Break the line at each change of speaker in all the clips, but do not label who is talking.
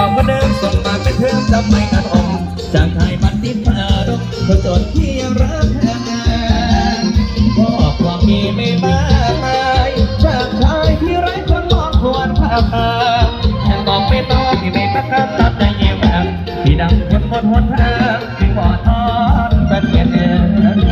ก็ประเดิมส่งมาเป็นเธอจำไมกระทงจากไทยบันทิพารกผจญที่รักแท้บอความมีไม่มากมายจากชายที่ไร้คนมองควรภาพทางแค่บอกไม่ต้องที่ไม่ประกันตัดใจเยี่ยมแบบที่ดังคนหมดหนทางที่บ่อทอนเป็นเงินเดือน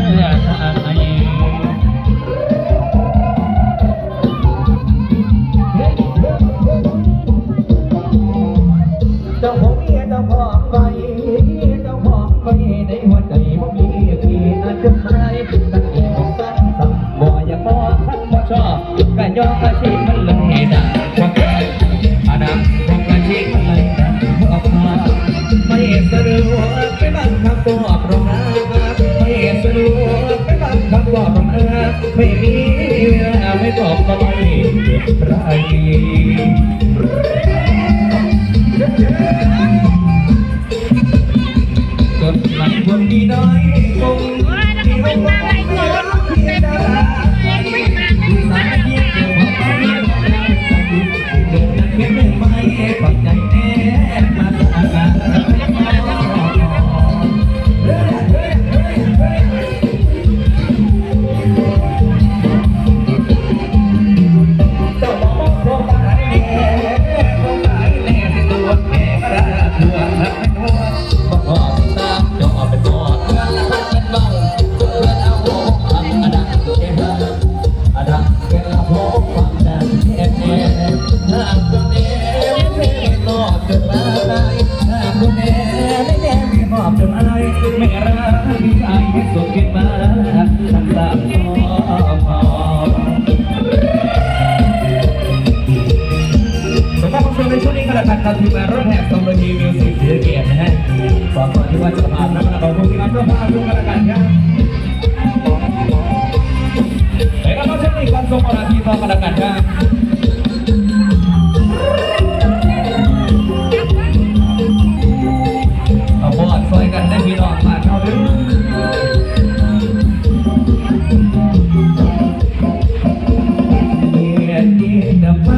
ทันบ่ชอบก็ยอมอาชีมันเลยดังความเกิดอาดังของอาชีมันเลยดังออกมาไม่สะดวกไปบังคับตัวตรงนั้นไม่สะดวกไปบังคับตัวตรงนั้นไม่มีเวลาไม่บอกก็ไม่เป็นไร มาทั้งสามสองพอสำหรับผู้ชมในช่วงนี้ก็แล้วกันครับทีมงานรถแห่สองโลยีมิวสิกเสียเกียรตินะฮะขอบคุณที่ว่าจะผ่านนกอบคุณที่รับชมภาพทุกกันแล้วกันครับเดี๋ยวเราจะมีความทรงพลังที่ต่อกันแล้วกันครับ Dapat